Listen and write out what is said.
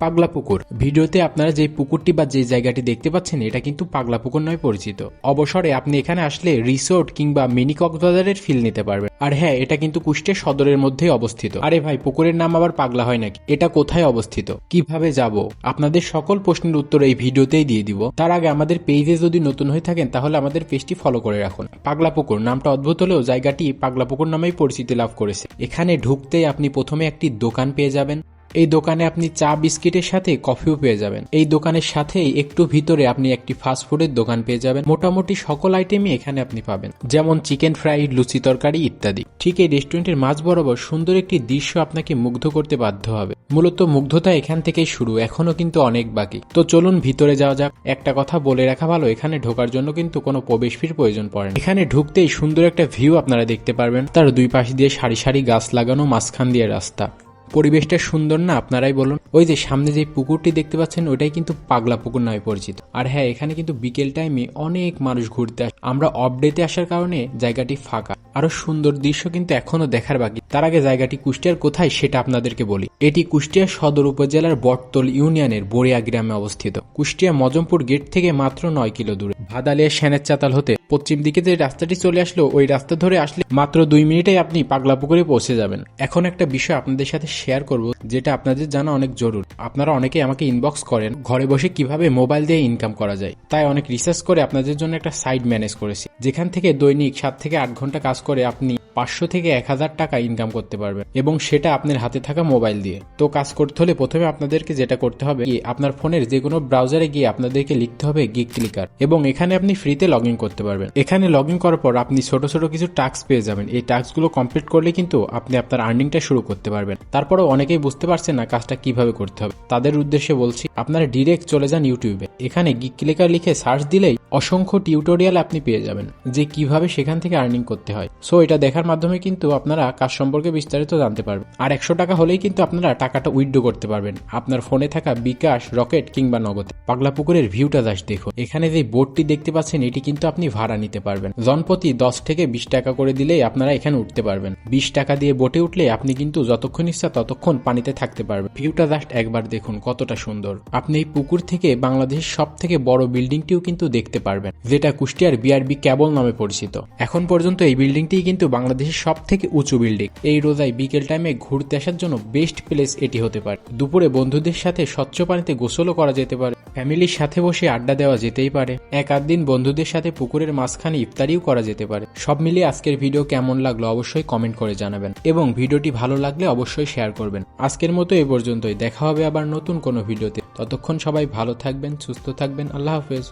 পাগলা পুকুর। ভিডিওতে আপনারা যে পুকুরটি বা যে জায়গাটি দেখতে পাচ্ছেন, এটা কিন্তু পাগলা পুকুর নয় পরিচিত। অবসরে আপনি এখানে আসলে রিসোর্ট কিংবা মিনি কক্সবাজারের ফিল নিতে পারবেন। আর হ্যাঁ এটা কিন্তু কুষ্টিয়া সদরের মধ্যেই অবস্থিত। আরে ভাই, পুকুরের নাম আবার পাগলা হয় নাকি? এটা কোথায় অবস্থিত? কীভাবে যাব? আপনাদের সকল প্রশ্নের উত্তর এই ভিডিওতেই দিয়ে দিব। তার আগে আমাদের পেজে যদি নতুন হয়ে থাকেন, তাহলে আমাদের পেজটি ফলো করে রাখুন। পাগলা পুকুর নামটা অদ্ভুত হলেও জায়গাটি পাগলা পুকুর নামেই পরিচিতি লাভ করেছে। এখানে ঢুকতেই আপনি প্রথমে একটি দোকান পেয়ে যাবেন। এই দোকানে আপনি চা বিস্কিটের সাথে কফিও পেয়ে যাবেন। এই দোকানের সাথেই একটু ভিতরে আপনি একটি ফাস্টফুডের দোকান পেয়ে যাবেন। মোটামুটি সকল আইটেমই এখানে আপনি পাবেন। যেমন চিকেন ফ্রাই লুচি তরকারি ইত্যাদি। ঠিক এই রেস্টুরেন্টের মাঝ বরাবর সুন্দর একটি দৃশ্য আপনাকে মুগ্ধ করতে বাধ্য হবে। মূলত মুগ্ধতা এখান থেকেই শুরু এখনও কিন্তু অনেক বাকি। তো চলুন ভিতরে যাওয়া যাক। একটা কথা বলে রাখা ভালো, এখানে ঢোকার জন্য কিন্তু কোনো প্রবেশ ফির প্রয়োজন পড়ে। এখানে ঢুকতেই সুন্দর একটা ভিউ আপনারা দেখতে পারবেন। তার দুই পাশ দিয়ে সারি সারি গাছ লাগানো মাঝখান দিয়ে রাস্তা। পরিবেশটা সুন্দর না? আপনারাই বলুন। ওই যে সামনে যে পুকুরটি দেখতে পাচ্ছেন, ওইটাই কিন্তু পাগলা পুকুর নামে পরিচিত। আর হ্যাঁ এখানে কিন্তু বিকেল টাইমে অনেক মানুষ ঘুরতে আসে। আমরা অফ ডেতে আসার কারণে জায়গাটি ফাঁকা। আরও সুন্দর দৃশ্য কিন্তু এখনও দেখার বাকি। তার আগে জায়গাটি কুষ্টিয়ার কোথায় সেটা আপনাদেরকে বলি। এটি কুষ্টিয়া সদর উপজেলার বটতল ইউনিয়নের বড়িয়া গ্রামে অবস্থিত। কুষ্টিয়া মজমপুর গেট থেকে মাত্র নয় কিলো দূরে। ভাদালিয়া সেনের চাতাল হতে পশ্চিম দিকে যে রাস্তাটি চলে আসলো, ওই রাস্তা ধরে আসলে মাত্র দুই মিনিটে আপনি পাগলা পুকুরে পৌঁছে যাবেন। এখন একটা বিষয় আপনাদের সাথে শেয়ার করব, যেটা আপনাদের জানা অনেক জরুরি। আপনারা অনেকে আমাকে ইনবক্স করেন, ঘরে বসে কীভাবে মোবাইল দিয়ে ইনকাম করা যায়। তাই অনেক রিসার্চ করে আপনাদের জন্য একটা সাইট ম্যানেজ করেছি, যেখান থেকে দৈনিক সাত থেকে আট ঘণ্টা কাজ করে আপনি পাঁচশো থেকে এক হাজার টাকা ইনকাম করতে পারবেন এবং সেটা আপনার হাতে থাকা মোবাইল দিয়ে। তো কাজ করতে হলে প্রথমে আপনাদেরকে যেটা করতে হবে আপনার ফোনের যে কোনো ব্রাউজারে গিয়ে আপনাদেরকে লিখতে হবে গিগ ক্লিকার এবং এখানে আপনি ফ্রিতে লগ ইন করতে পারবেন। এখানে লগ ইন করার পর আপনি ছোট ছোট কিছু টাস্ক পেয়ে যাবেন। এই টাস্কগুলো কমপ্লিট করলে কিন্তু আপনি আপনার আর্নিংটা শুরু করতে পারবেন। তারপরেও অনেকেই বুঝতে পারছেন না কাজটা কীভাবে করতে হবে। তাদের উদ্দেশ্যে বলছি, আপনারা ডিরেক্ট চলে যান ইউটিউবে এখানে গিগ ক্লিকার লিখে সার্চ দিলেই অসংখ্য টিউটোরিয়াল আপনি পেয়ে যাবেন যে কীভাবে সেখান থেকে আর্নিং করতে হয়। সো এটা দেখার মাধ্যমে কিন্তু আপনারা কাজ সম্পর্কে বিস্তারিত জানতে পারবেন। আর একশো টাকা হলেই কিন্তু আপনারা টাকাটা উইথড্র করতে পারবেন। আপনার ফোনে থাকা বিকাশ, রকেট কিংবা নগদে। পাগলা পুকুরের ভিউটা জাস্ট দেখুন। এখানে যে বোটটি দেখতে পাচ্ছেন, এটি কিন্তু আপনি ভাড়া নিতে পারবেন। জনপ্রতি দশ থেকে বিশ টাকা করে দিলেই আপনারা এখানে উঠতে পারবেন। বিশ টাকা দিয়ে বোটে উঠলে আপনি কিন্তু যতক্ষণ ইচ্ছা ততক্ষণ পানিতে থাকতে পারবেন। ভিউটা জাস্ট একবার দেখুন, কতটা সুন্দর। আপনি এই পুকুর থেকে বাংলাদেশের সব থেকে বড় বিল্ডিংটিও কিন্তু দেখতে পারবেন, যেটা কুষ্টিয়ার বিআরবি ক্যাবল নামে পরিচিত। এখন পর্যন্ত এই বিল্ডিংটি কিন্তু বাংলাদেশের সব থেকে উঁচু বিল্ডিং। এই রোজায় বিকেল টাইমে ঘুরতে আসার জন্য বেস্ট প্লেস এটি হতে পারে। দুপুরে বন্ধুদের সাথে স্বচ্ছ পানিতে গোসলও করা যেতে পারে। ফ্যামিলির সাথে বসে আড্ডা দেওয়া যেতেই পারে। এক আধ দিন বন্ধুদের সাথে পুকুরের মাঝখানে ইফতারিও করা যেতে পারে। সব মিলিয়ে আজকের ভিডিও কেমন লাগল অবশ্যই কমেন্ট করে জানাবেন এবং ভিডিওটি ভালো লাগলে অবশ্যই শেয়ার করবেন। আজকের মতো এ পর্যন্তই। দেখা হবে আবার নতুন কোনো ভিডিওতে। ততক্ষণ সবাই ভালো থাকবেন, সুস্থ থাকবেন। আল্লাহ হাফেজ।